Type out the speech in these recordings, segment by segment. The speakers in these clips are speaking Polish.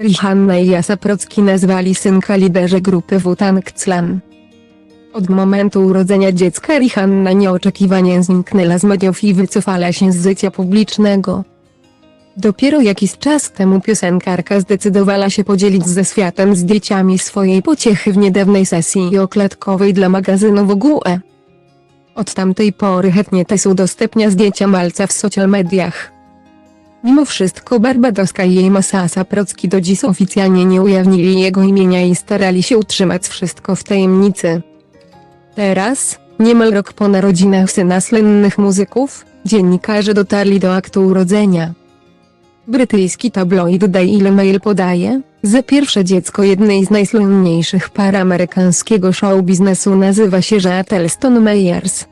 Rihanna i Jasa Procki nazwali synka liderze grupy Wu-Tang Clan. Od momentu urodzenia dziecka Rihanna nieoczekiwanie zniknęła z mediów i wycofała się z życia publicznego. Dopiero jakiś czas temu piosenkarka zdecydowała się podzielić ze światem zdjęciami swojej pociechy w niedawnej sesji okładkowej dla magazynu Vogue. Od tamtej pory chętnie też udostępnia zdjęcia malca w social mediach. Mimo wszystko Barbadoska i jej Masasa Procki do dziś oficjalnie nie ujawnili jego imienia i starali się utrzymać wszystko w tajemnicy. Teraz, niemal rok po narodzinach syna słynnych muzyków, dziennikarze dotarli do aktu urodzenia. Brytyjski tabloid Daily Mail podaje, że pierwsze dziecko jednej z najsłynniejszych par amerykańskiego show biznesu nazywa się Jatelston Meyers.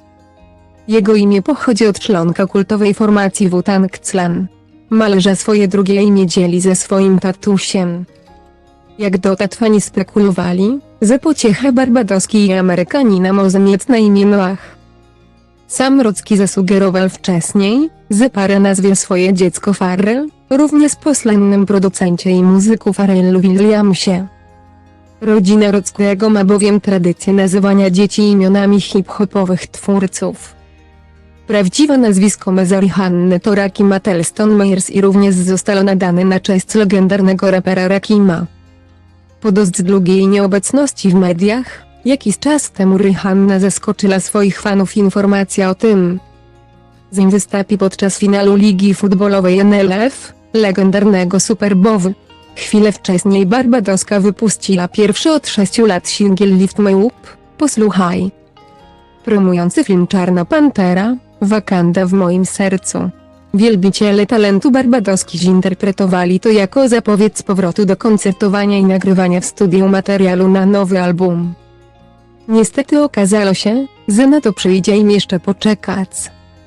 Jego imię pochodzi od członka kultowej formacji Wu-Tang Clan. Malże swoje drugie imię dzieli ze swoim tatusiem. Jak dotąd fani spekulowali, że pociechę barbadoski i Amerykanina może mieć na imię Noach. Sam Rocki zasugerował wcześniej, że parę nazwie swoje dziecko Farrell, również po słynnym producencie i muzyku Pharrellu Williamsie. Rodzina Rockiego ma bowiem tradycję nazywania dzieci imionami hip-hopowych twórców. Prawdziwe nazwisko Mezari Hanny to Rakim Atelston Meyers i również zostało nadane na cześć legendarnego rapera Rakima. Po dość długiej nieobecności w mediach, jakiś czas temu Rihanna zaskoczyła swoich fanów informacja o tym, że wystąpi podczas finalu ligi futbolowej NLF, legendarnego Super Bowl. Chwilę wcześniej Barbadoska wypuściła pierwszy od 6 lat singiel Lift Me Up, posłuchaj. Promujący film Czarna Pantera, Wakanda w moim sercu. Wielbiciele talentu Barbadoski zinterpretowali to jako zapowiedź powrotu do koncertowania i nagrywania w studiu materiału na nowy album. Niestety okazało się, że na to przyjdzie im jeszcze poczekać.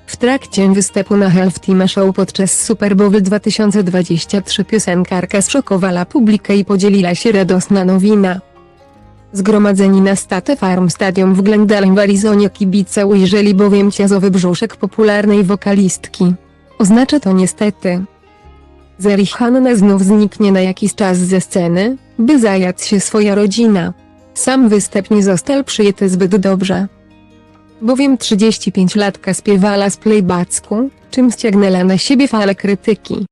W trakcie występu na Halftime Show podczas Super Bowl 2023 piosenkarka zszokowała publikę i podzieliła się radosna nowina. Zgromadzeni na State Farm Stadium w Glendale w Arizonie kibice ujrzeli bowiem ciazowy brzuszek popularnej wokalistki. Oznacza to niestety, że Rihanna znów zniknie na jakiś czas ze sceny, by zająć się swoja rodzina. Sam występ nie został przyjęty zbyt dobrze. Bowiem 35-latka śpiewała z playbacku, czym ściągnęła na siebie falę krytyki.